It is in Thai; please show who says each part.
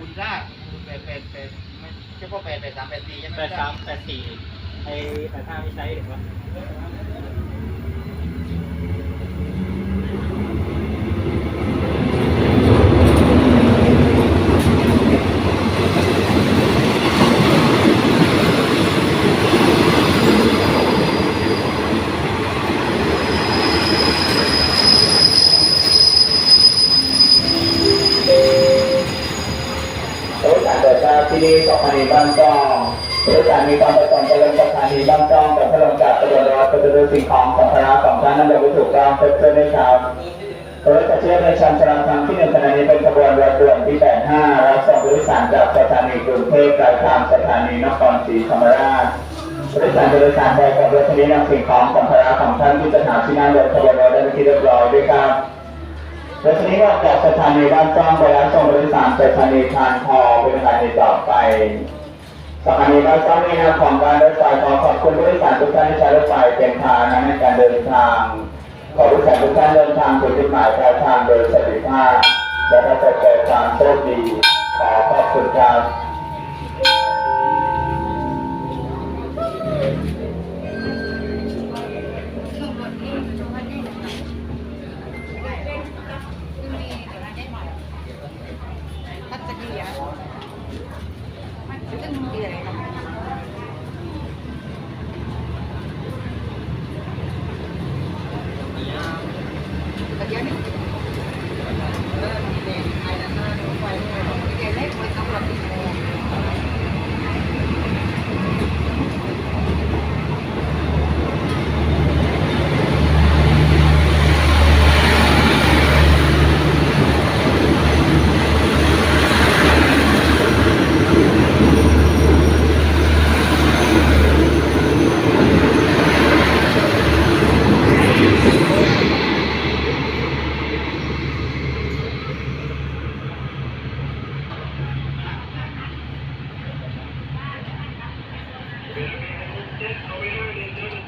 Speaker 1: อุลตร้าแปดแปดแปดไม่เฉพาะแปดแปดสามแปดสี่ใช่ไหม
Speaker 2: แปดสามแปดสี่ไอ้แปดห้าไม่ใช้เห็นปะ
Speaker 3: บริษัทเกิดจาที่นี่สถานีบ้านจ้องบริษัทมีความประสงค์จะลงสถานีบ้านจ้องแต่ถ้าลงจากตำรวจเราจะดูสิ่งของสัมภาระของท่านนั้นโดยไม่ถูกต้องเพื่อเพื่อได้ครับบริษัทเชื่อในชั้นชลาทางที่หนึ่งขณะนี้เป็นขบวนรถด่วนที่85รับส่งผู้โดยสารจากสถานีกรุงเทพไปลายทางสถานีนครศรีธรรมราชบริษัทบริษัทได้กับรถคันนี้นำสิ่งของสัมภาระของท่านที่สถานที่นั่งรถขบวนรถได้ที่เรียบร้อยด้วยครับ รถคันนี้ออกจากสถานีบ้านจ้องไปแล้วส่งบริษัทสถานีทานทอเป็นสถานีต่อไปสถานีบ้านจ้องในนะของการรถไฟขอขอบคุณบริษัททุกท่านที่ใช้รถไฟเป็นพาหนะในการเดินทาง ขอบริษัททุกท่านเดินทางถึงจุดหมายปลายทางโดยสวัสดิภาพและประสบแต่ความโชคดีขอขอบคุณครับ Lagyan Yeah, man, that's it. Are we learning?